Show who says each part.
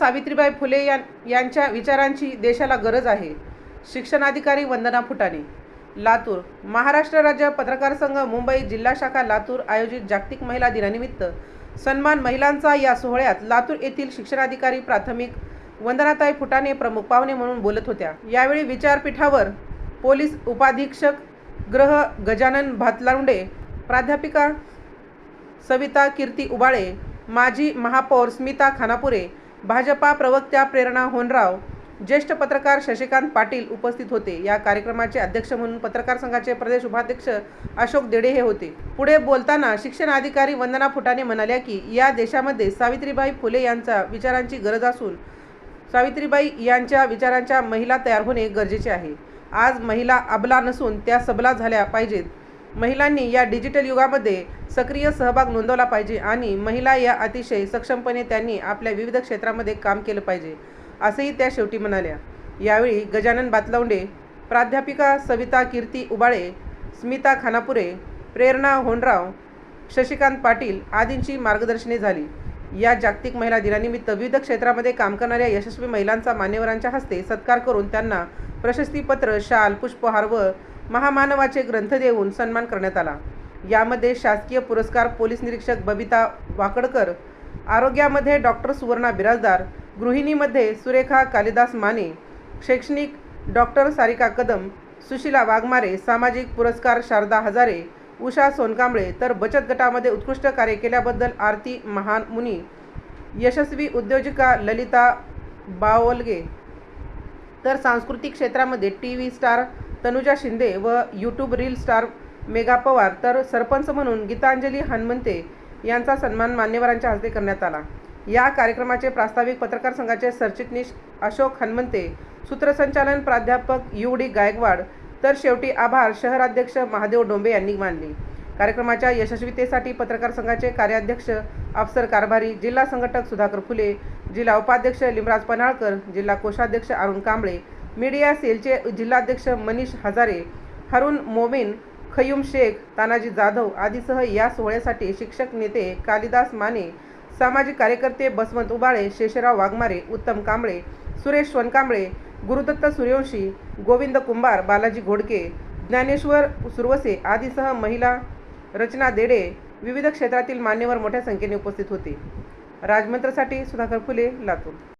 Speaker 1: सावित्रीबाई फुले यां यांच्या विचारांची देशाला गरज आहे. शिक्षणाधिकारी वंदना फुटाणे. लातूर महाराष्ट्र राज्य पत्रकार संघ मुंबई जिल्हा शाखा लातूर आयोजित जागतिक महिला दिनानिमित्त सन्मान महिलांचा या सोहळ्यात लातूर येथील शिक्षणाधिकारी प्राथमिक वंदनाताई फुटाणे प्रमुख पाहुणे म्हणून बोलत होत्या. यावेळी विचारपीठावर पोलीस उपाधीक्षक ग्रह गजानन भातलांडे प्राध्यापिका सविता कीर्ती उबाळे माजी महापौर स्मिता खानापुरे भाजपा प्रवक्त्या प्रेरणा होनराव ज्येष्ठ पत्रकार शशिकांत पाटील उपस्थित होते. या कार्यक्रमाचे अध्यक्ष म्हणून पत्रकार संघाचे प्रदेश उपाध्यक्ष अशोक देडे हे होते. पुढे बोलताना शिक्षण अधिकारी वंदना फुटाणे म्हणाल्या की या देशामध्ये सावित्रीबाई फुले यांच्या विचारांची गरज असून सावित्रीबाई यांच्या विचारांच्या महिला तयार होणे गरजेचे आहे. आज महिला अबला नसून त्या सबला झाल्या पाहिजेत. महिलांनी या डिजिटल युगामध्ये सक्रिय सहभाग नोंदवला पाहिजे आणि महिला या अतिशय सक्षमपणे त्यांनी आपल्या विविध क्षेत्रामध्ये काम केलं पाहिजे असंही त्या शेवटी म्हणाल्या. यावेळी गजानन बातलवंडे प्राध्यापिका सविता कीर्ती उबाळे स्मिता खानापुरे प्रेरणा होनराव शशिकांत पाटील आदींची मार्गदर्शने झाली. या जागतिक महिला दिनानिमित्त विविध क्षेत्रामध्ये काम करणाऱ्या यशस्वी महिलांचा मान्यवरांच्या हस्ते सत्कार करून त्यांना प्रशस्तीपत्र शाल पुष्पहार व महामानवाचे ग्रंथ देऊन सन्मान करण्यात आला. यामध्ये शासकीय पुरस्कार पोलीस निरीक्षक बबिता वाकडकर आरोग्यामध्ये डॉक्टर सुवर्णा बिराजदार गृहिणीमध्ये सुरेखा कालिदास माने शैक्षणिक डॉक्टर सारिका कदम सुशिला वाघमारे सामाजिक पुरस्कार शारदा हजारे उषा सोनकांबळे तर बचत गटामध्ये उत्कृष्ट कार्य केल्याबद्दल आरती महान मुनी यशस्वी उद्योजिका ललिता बावलगे. तर सांस्कृतिक क्षेत्रामध्ये T V star Tanuja Shinde व YouTube reel star Mega Pawar तर सरपंच म्हणून गीतांजली हनुमंते यांचा सन्मान मान्यवरांच्या हस्ते करण्यात आला. या कार्यक्रमाचे प्रास्ताविक पत्रकार संघाचे सरचिटणीस अशोक हनुमंते सूत्रसंचालन प्राध्यापक यू डी गायकवाड तर शेवटी आभार शहराध्यक्ष महादेव डोंबे यांनी मानले. कार्यक्रमाच्या यशस्वीतेसाठी पत्रकार संघाचे कार्याध्यक्ष अफसर कारभारी जिल्हा संघटक सुधाकर फुले जिल्हा उपाध्यक्ष लिमराज पन्हाळकर जिल्हा कोषाध्यक्ष अरुण कांबळे मीडिया सेलचे जिल्हाध्यक्ष मनीष हजारे हरुण मोमीन खयूम शेख तानाजी जाधव आदीसह या सोहळ्यासाठी शिक्षक नेते कालिदास माने सामाजिक कार्यकर्ते बसवंत उबाळे शेषराव वाघमारे उत्तम कांबळे सुरेश सोनकांबळे गुरुदत्त सूर्यवंशी गोविंद कुंभार बालाजी घोडके ज्ञानेश्वर सुरवसे आदीसह महिला रचना देडे विविध क्षेत्रातील मान्यवर मोठ्या संख्येने उपस्थित होते. राजमंत्रसाठी सुधाकर फुले लातूर.